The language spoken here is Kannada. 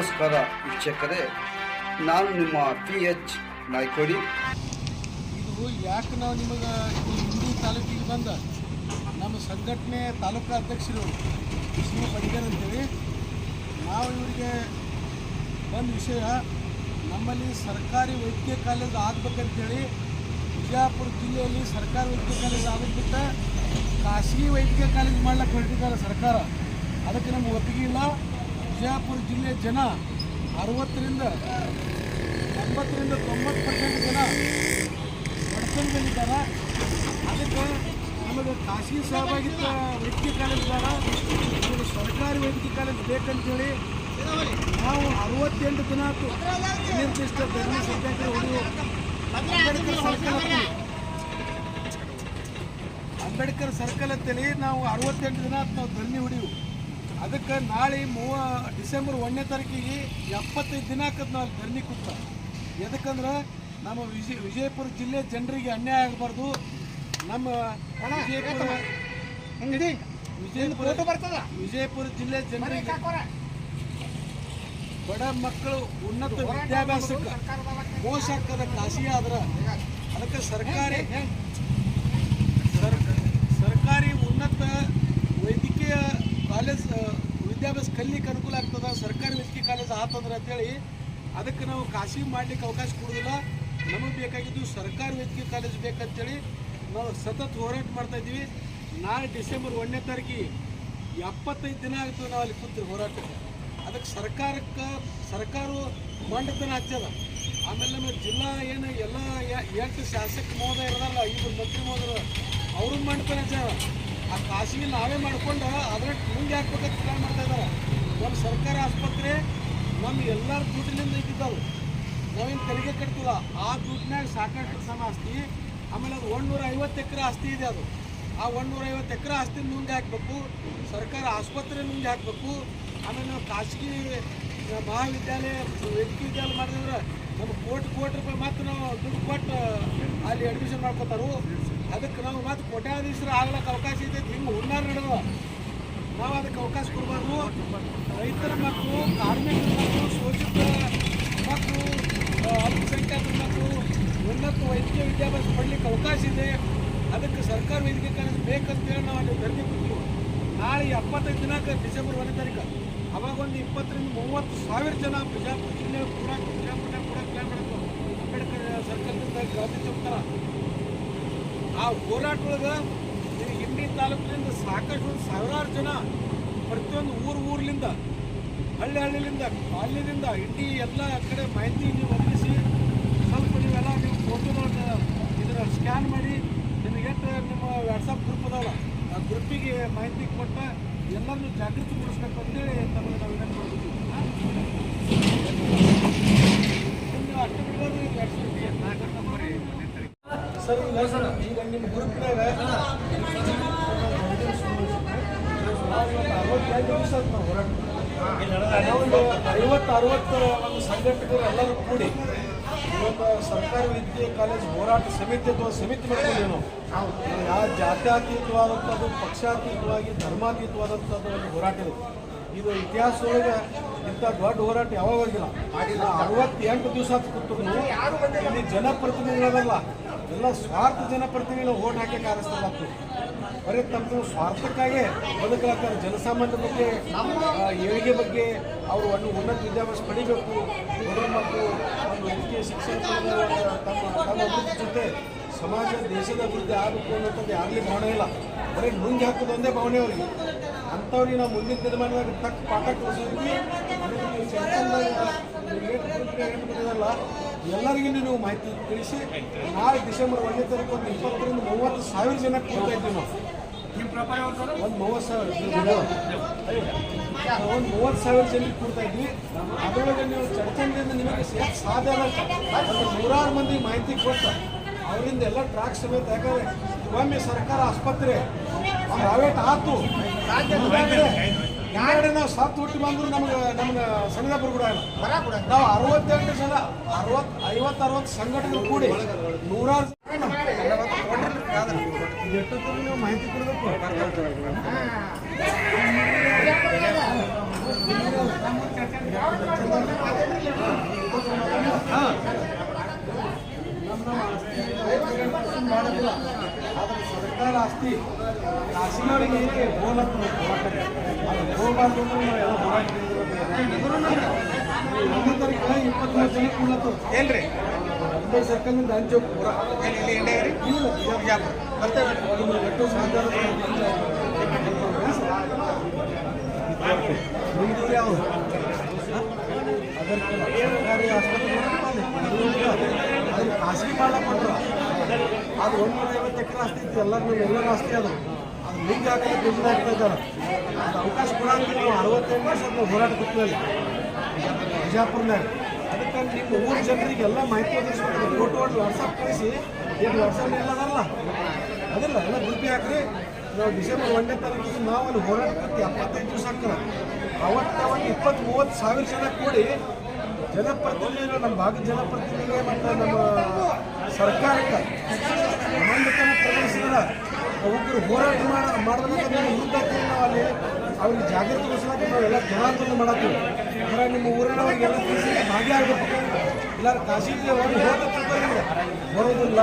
ನಮಸ್ಕಾರ ವೀಕ್ಷಕರೇ, ನಾನು ನಿಮ್ಮ ಪಿ ಎಚ್ ನಾಯ್ಕೋಡಿ. ಇದು ಯಾಕೆ ನಾವು ನಿಮಗೆ ಹಿಂದಿ ತಾಲೂಕಿಗೆ ಬಂದ? ನಮ್ಮ ಸಂಘಟನೆ ತಾಲೂಕು ಅಧ್ಯಕ್ಷರು ವಿಷ್ಣು ಪಡಿಗರ್ ಅಂತೇಳಿ. ನಾವು ಇವರಿಗೆ ಒಂದು ವಿಷಯ, ನಮ್ಮಲ್ಲಿ ಸರ್ಕಾರಿ ವೈದ್ಯ ಕಾಲೇಜ್ ಆಗ್ಬೇಕಂತೇಳಿ ಬಿಜಾಪುರ ಜಿಲ್ಲೆಯಲ್ಲಿ ಸರ್ಕಾರಿ ವೈದ್ಯ ಕಾಲೇಜ್ ಆಗೋದ್ಬಿಟ್ಟ ಖಾಸಗಿ ವೈದ್ಯಕೀಯ ಕಾಲೇಜ್ ಮಾಡ್ಲಿಕ್ಕೆ ಹೊರಟಿದ್ದಾರೆ ಸರ್ಕಾರ. ಅದಕ್ಕೆ ನಮ್ಗೆ ಒಪ್ಪಿಗೆ ಇಲ್ಲ. ವಿಜಯಪುರ ಜಿಲ್ಲೆಯ ಜನ ಅರವತ್ತರಿಂದ ಎಂಬತ್ತರಿಂದ ತೊಂಬತ್ತು ಪರ್ಸೆಂಟ್ ಜನ ಬಡತನದಲ್ಲಿದ್ದಾರೆ. ಅದಕ್ಕೆ ನಮಗೆ ಖಾಸಗಿ ಸಹಭಾಗಿತ್ವ ವೈದ್ಯಕೀಯ ಕಾಲೇಜ್ ಬೇಡ, ನಮಗೆ ಸರ್ಕಾರಿ ವೈದ್ಯಕೀಯ ಕಾಲೇಜ್ ಬೇಕಂತೇಳಿ ನಾವು ಅರವತ್ತೆಂಟು ದಿನ ನಿರ್ದಿಷ್ಟ ಧರ್ಮ ಸತ್ಯಾಗ್ರಹ ಅಂಬೇಡ್ಕರ್ ಸರ್ಕಲ್ ಅಂಬೇಡ್ಕರ್ ಸರ್ಕಲ್ ಅಂತೇಳಿ ನಾವು ಅರವತ್ತೆಂಟು ದಿನ ನಾವು ಧರ್ಮಿ ಹೊಡೆಯುವು. ಅದಕ್ಕೆ ನಾಳೆ ಮೂವ ಡಿಸೆಂಬರ್ ಒಂದನೇ ತಾರೀಕಿಗೆ ಎಪ್ಪತ್ತೈದು ದಿನ ಆಕತ್ ನಾವು ಧರಣಿ ಕೂತ ಎದಕ್ಕಂದ್ರೆ ನಮ್ಮ ವಿಜಯ ವಿಜಯಪುರ ಜಿಲ್ಲೆ ಜನರಿಗೆ ಅನ್ಯಾಯ ಆಗಬಾರ್ದು. ನಮ್ಮ ವಿಜಯಪುರ ವಿಜಯಪುರ ವಿಜಯಪುರ ಜಿಲ್ಲೆ ಜನರಿಗೆ ಬಡ ಮಕ್ಕಳು ಉನ್ನತ ವಿದ್ಯಾಭ್ಯಾಸಕ್ಕೆ ಮೋಸ ಹಾಕದ ಖಾಸಗಿ ಆದ್ರೆ ಅದಕ್ಕೆ ಸರ್ಕಾರಿ ಸರ್- ಸರ್ಕಾರಿ ಉನ್ನತ ವೈದ್ಯಕೀಯ ಕಾಲೇಜ್ ವಿದ್ಯಾಭ್ಯಾಸ ಕಲಿಲಿಕ್ಕೆ ಅನುಕೂಲ ಆಗ್ತದ? ಸರ್ಕಾರಿ ವೈದ್ಯಕೀಯ ಕಾಲೇಜ್ ಆತಂದ್ರೆ ಅಂತೇಳಿ ಅದಕ್ಕೆ ನಾವು ಖಾಸಗಿ ಮಾಡ್ಲಿಕ್ಕೆ ಅವಕಾಶ ಕೊಡೋದಿಲ್ಲ. ನಮಗೆ ಬೇಕಾಗಿದ್ದು ಸರ್ಕಾರಿ ವೈದ್ಯಕೀಯ ಕಾಲೇಜ್ ಬೇಕಂತೇಳಿ ನಾವು ಸತತ ಹೋರಾಟ ಮಾಡ್ತಾ ಇದ್ದೀವಿ. ನಾಳೆ ಡಿಸೆಂಬರ್ ಒಂದನೇ ತಾರೀಕಿಗೆ ಎಪ್ಪತ್ತೈದು ದಿನ ಆಗ್ತದೆ ನಾವು ಅಲ್ಲಿ ಕೂತು ಹೋರಾಟಕ್ಕೆ. ಅದಕ್ಕೆ ಸರ್ಕಾರಕ್ಕೆ, ಸರ್ಕಾರವು ಮಂಡತನ ಹಚ್ಚದ. ಆಮೇಲೆ ನಮ್ಮ ಜಿಲ್ಲಾ ಏನು ಎಲ್ಲ ಎಂಟು ಶಾಸಕ ಮಹೋದಯ ಇರೋದಲ್ಲ ಐದು ಮಂತ್ರಿ ಮಹೋದಯ ಅವರು ಮಂಡತನ ಹಚ್ಚಾರ ಆ ಕಾಸಿಗೆ ನಾವೇ ಮಾಡ್ಕೊಂಡು ಅದ್ರ ಮುಂದೆ ಹಾಕ್ಬೇಕಂತ ಪ್ಲಾನ್ ಮಾಡ್ತಾ ಇದ್ದಾರೆ ನಮ್ಮ ಸರ್ಕಾರಿ ಆಸ್ಪತ್ರೆ ನಮ್ಮ ಎಲ್ಲರ ದುಡ್ಡಿನಿಂದ ಇದ್ದಿದ್ದವು. ನಾವೇನು ತೆರಿಗೆ ಕಟ್ತಿಲ್ಲ. ಆ ದುಡ್ಡಿನಾಗ ಸಾಕಷ್ಟು ಸಮ ಆಸ್ತಿ, ಆಮೇಲೆ ಅದು ಒಂದೂರ ಐವತ್ತು ಎಕರೆ ಆಸ್ತಿ ಇದೆ ಅದು. ಆ ಒಂದೂರ ಐವತ್ತು ಎಕರೆ ಆಸ್ತಿ ಮುಂದೆ ಹಾಕಬೇಕು, ಸರ್ಕಾರ ಆಸ್ಪತ್ರೆ ಮುಂದೆ ಹಾಕಬೇಕು, ಆಮೇಲೆ ನಾವು ಖಾಸಗಿ ಮಹಾವಿದ್ಯಾಲಯ ವೈದ್ಯಕೀಯ ವಿದ್ಯಾಲಯ ಮಾಡಿದ್ರೆ ನಮ್ಗೆ ಕೋಟಿ ಕೋಟಿ ರೂಪಾಯಿ ಮಾತ್ರ ನಾವು ದುಡ್ಡು ಕೊಟ್ಟು ಅಲ್ಲಿ ಅಡ್ಮಿಷನ್ ಮಾಡ್ಕೋತಾರು. ಅದಕ್ಕೆ ನಾವು ಮತ್ತೆ ಕೋಟ್ಯಾಧೀಶರು ಆಗ್ಲಿಕ್ಕೆ ಅವಕಾಶ ಇದೆ. ಹಿಂಗೆ ಹುನ್ನಾರ ನಡೆದು ನಾವು ಅದಕ್ಕೆ ಅವಕಾಶ ಕೊಡಬಾರ್ದು. ರೈತರ ಮಕ್ಕಳು, ಕಾರ್ಮಿಕರ ಮಕ್ಕಳು, ಶೋಷಿತ ಮಕ್ಕಳು ಅಲ್ಪಸಂಖ್ಯಾತರ ಮಕ್ಕಳು, ಉನ್ನತ ವೈದ್ಯಕೀಯ ವಿದ್ಯಾಭ್ಯಾಸ ಪಡಲಿಕ್ಕೆ ಅವಕಾಶ ಇದೆ. ಅದಕ್ಕೆ ಸರ್ಕಾರ ವೈದ್ಯಕೀಯ ಕಾಲೇಜ್ ಬೇಕಂತೇಳಿ ನಾವು ಅಲ್ಲಿ ಧರಣಿ ಕೊಡ್ತೀವಿ ನಾಳೆ ಎಪ್ಪತ್ತೈದು ದಿನಾಂಕ ಡಿಸೆಂಬರ್ ಒಂದನೇ ತಾರೀಕು. ಅವಾಗ ಒಂದು ಇಪ್ಪತ್ತರಿಂದ ಮೂವತ್ತು ಸಾವಿರ ಜನ ಬಿಜಾಪುರ ಜಿಲ್ಲೆ ಕೂಡ ಬಿಜಾಪುರ ಕೂಡ ಪ್ಲಾನ್ ಮಾಡಬೇಕು. ಅಂಬೇಡ್ಕರ್ ಸರ್ಕಾರದಿಂದ ಗಾಂಧಿ ಚೌಕ. ಆ ಇದು ಹಿಂಡಿ ತಾಲೂಕಿನಿಂದ ಸಾಕಷ್ಟು ಸಾವಿರಾರು ಜನ ಪ್ರತಿಯೊಂದು ಊರು ಊರ್ಲಿಂದ, ಹಳ್ಳಿ ಹಳ್ಳಿಲಿಂದ ಬಾಲ್ಯದಿಂದ ಇಂಡಿ ಎಲ್ಲ ಕಡೆ ಮಾಹಿತಿ ನೀವು ಒಪ್ಪಿಸಿ ಸ್ವಲ್ಪ ನೀವೆಲ್ಲ ನೀವು ಫೋಟೋಗಳನ್ನ ಇದರ ಸ್ಕ್ಯಾನ್ ಮಾಡಿ, ನಿಮಗೆ ನಿಮ್ಮ ವಾಟ್ಸಪ್ ಗ್ರೂಪ್ ಅದಾವಲ್ಲ ಆ ಗ್ರೂಪಿಗೆ ಮಾಹಿತಿ ಕೊಟ್ಟ ಎಲ್ಲರನ್ನು ಜಾಗೃತಿ ಮೂಡಿಸ್ಬೇಕು ಅಂತೇಳಿ ತಮಗೆ ನೀವು ಸರ್ ಈಗ ನಿಮ್ಮ ಗ್ರೂಪ್ನಾಗ ಅರವತ್ತೆರಡು ದಿವಸ ನಾವು ಹೋರಾಟ ಒಂದು ಐವತ್ತು, ಅರವತ್ತು ಒಂದು ಸಂಘಟಕರು ಎಲ್ಲರೂ ಕೂಡಿ ಇವತ್ತು ಸರ್ಕಾರಿ ವಿದ್ಯೆ ಕಾಲೇಜ್ ಹೋರಾಟ ಸಮಿತಿ ಅಥವಾ ಸಮಿತಿ ಮಾಡ್ಕೊಂಡಿವಿ ಯಾವ ಜಾತ್ಯಾತೀತವಾದಂಥದ್ದು, ಪಕ್ಷಾತೀತವಾಗಿ, ಧರ್ಮಾತೀತವಾದಂಥದ್ದು ಒಂದು ಹೋರಾಟ ಇದೆ. ಇದು ಇತಿಹಾಸದೊಳಗೆ ಇಂಥ ದೊಡ್ಡ ಹೋರಾಟ ಯಾವಾಗಿಲ್ಲ ಅರವತ್ತೆಂಟು ದಿವಸ ಕೂತು ಇಲ್ಲಿ ಜನಪ್ರತಿನಿಧಿಗಳಲ್ಲ ಎಲ್ಲ ಸ್ವಾರ್ಥ ಜನಪ್ರತಿನಿಧಿಗಳು ಓಟ್ ಹಾಕಿ ಕಾಣಿಸ್ತಾರತ್ತು ಬರೀ ತಮ್ಮ ಸ್ವಾರ್ಥಕ್ಕಾಗಿ ಬದುಕಲಾಗ್ತಾರೆ. ಜನಸಾಮಾನ್ಯ ಬಗ್ಗೆ ಏಳಿಗೆ ಬಗ್ಗೆ ಅವರು ಒಂದು ಉನ್ನತ ವಿದ್ಯಾಭ್ಯಾಸ ಪಡಿಬೇಕು. ಬಡವ್ರ ಮಕ್ಕಳು ಒಂದು ವೈದ್ಯಕೀಯ ಶಿಕ್ಷಣ ತಮ್ಮ ತಮ್ಮ ಅಭಿವೃದ್ಧಿ ಜೊತೆ ಸಮಾಜ, ದೇಶದ ಅಭಿವೃದ್ಧಿ ಆಗಬೇಕು ಅನ್ನೋಂಥದ್ದು ಯಾಗಲಿ ಭಾವನೆ ಇಲ್ಲ. ಬರೀ ನುಂಗಿ ಹಾಕೋದು ಒಂದೇ ಭಾವನೆ ಅವರಿಗೆ. ಅಂಥವ್ರಿಗೆ ನಾವು ಮುಂದಿನ ದಿನಮಾನದಾಗ ತಕ್ಕ ಪಾಠ ಕಲಿಸೋದಕ್ಕೆ ಏನಿಲ್ಲ ಎಲ್ಲರಿಗೂ ನೀವು ಮಾಹಿತಿ ತಿಳಿಸಿ ನಾಳೆ ಡಿಸೆಂಬರ್ ಒಂದನೇ ತಾರೀಕು ಒಂದು ಇಪ್ಪತ್ತರಿಂದ ಮೂವತ್ತು ಸಾವಿರ ಜನ ಕೊಡ್ತಾ ಇದ್ದೀವಿ ನಾವು. ಒಂದು ಮೂವತ್ತು ಸಾವಿರ ಒಂದು ಮೂವತ್ತು ಸಾವಿರ ಜನಕ್ಕೆ ಕೊಡ್ತಾ ಇದ್ವಿ. ಅದರೊಳಗೆ ನೀವು ಚರ್ಚೆಯಿಂದ ನಿಮಗೆ ಎಷ್ಟು ಸಾಧ್ಯ ಅದ ನೂರಾರು ಮಂದಿ ಮಾಹಿತಿ ಕೊಟ್ಟು ಅವರಿಂದ ಎಲ್ಲ ಟ್ರ್ಯಾಕ್ ಸಮೇತ ಯಾಕಂದ್ರೆ ಒಮ್ಮೆ ಸರ್ಕಾರ ಆಸ್ಪತ್ರೆ ಪ್ರೈವೇಟ್ ಆತು. ಯಾಕಡೆ ನಾವು ಸತ್ತು ಹುಟ್ಟಿ ಬಂದ್ರು ನಮ್ಗೆ ನಮ್ಗೆ ಸಣ್ಣದಾಪುರ ಕೂಡ ಇಲ್ಲ. ನಾವು ಅರವತ್ತೆಂಟು ಜನ ಅರವತ್ತು ಐವತ್ತು ಅರವತ್ತು ಸಂಘಟನೆಗಳು ಕೂಡಿ ನೂರಾರು ನೀವು ಮಾಹಿತಿ ಕೊಡಬೇಕು ಮಾಡೋದಿಲ್ಲ ಆದರೆ ಸರ್ಕಾರ ಆಸ್ತಿ ಖಾಸಗಿಯವರಿಗೆ ಹೋಲತ್ತು ಅದು ಹೋಗಬಾರ್ದು ಎಲ್ಲ ಹೋರಾಟ ಒಂದನೇ ತಾರೀಕು ಇಪ್ಪತ್ತ್ಮೂರು ಜನ ಕೂಡ್ಲತ್ತು ಏನ್ರಿ? ಮುಂಬೈ ಸರ್ಕಲ್ನಿಂದ ಅಂಚೆ ಪೂರ. ಇಲ್ಲಿ ಬಿಜಾಪುರ ಬರ್ತೇವೆ. ನಿಮ್ದು ಯಾವುದು? ಸರ್ಕಾರಿ ಆಸ್ಪತ್ರೆ ಅದು ಖಾಸಗಿ ಮಾಡಕ್ಕೆ ಕೊಟ್ಟರು. ಅದು ಐವತ್ತು ಎಕರೆ ಆಸ್ತಿ ಇತ್ತು ಎಲ್ಲರೂ ಎಲ್ಲರ ಆಸ್ತಿ ಅದು. ಅದು ಲಿಂಕ್ ಹಾಕಿ ದುಡ್ಡು ಹಾಕ್ತಾ ಇದ್ದಾರೆ. ಅದು ಅವಕಾಶ ಕೊಡಂಗಿಲ್ಲ ನಾವು ಅರವತ್ತೆಂಟು ಅದನ್ನು ಹೋರಾಟ ಕೂತ್ಮೇಲೆ ಬಿಜಾಪುರ್ನಾಗ ಅದಕ್ಕೆ ನಿಮ್ಮ ಊರು ಜನರಿಗೆ ಎಲ್ಲ ಮಾಹಿತಿ ಒದಗಿಸ್ಬೇಕು. ಫೋಟೋ ಒಂದು ವಾಟ್ಸಪ್ ಕಳಿಸಿ. ಏನು ವಾಟ್ಸಪ್ ಎಲ್ಲ ಅದಲ್ಲ ಅದಿಲ್ಲ ಎಲ್ಲ ಗುರುಪಿ ಹಾಕ್ರಿ. ನಾವು ಡಿಸೆಂಬರ್ ಒಂದನೇ ತಾರೀಕಿಗೆ ನಾವು ಅಲ್ಲಿ ಹೋರಾಟ ಕೊಡ್ತೀವಿ. ಎಪ್ಪತ್ತೈದು ದಿವಸ ಹಾಕ್ತಾರೆ ಅವತ್ತು ಅವತ್ತು ಇಪ್ಪತ್ತು ಮೂವತ್ತು ಸಾವಿರ ಜನ ಕೂಡಿ ಜನಪ್ರತಿನಿಧಿಗಳು ನಮ್ಮ ಭಾಗದ ಜನಪ್ರತಿನಿಧಿಗಳು ಮತ್ತು ನಮ್ಮ ಸರ್ಕಾರಕ್ಕೆ ಅಮಾನ್ಯತನ ಪ್ರದರ್ಶನದ ಒಬ್ಬರು ಹೋರಾಟ ಮಾಡ ಮಾಡಿದ್ರೆ ವಿರುದ್ಧ ನಾವು ಅಲ್ಲಿ ಅವ್ರಿಗೆ ಜಾಗೃತಿಗೊಳಿಸ್ಲಾಕ ಎಲ್ಲ ಜನಾಂದೋಲನ ಮಾಡತ್ತೀವಿ. ಅಂದ್ರೆ ನಿಮ್ಮ ಊರಿನವ್ರಿಗೆಲ್ಲ ತಿಳಿಸಿ ಭಾಗಿಯಾಗಬೇಕು. ಇಲ್ಲ ಖಾಸಗಿ ಹೋಗಿ ಹೋದ ಬರೋದಿಲ್ಲ.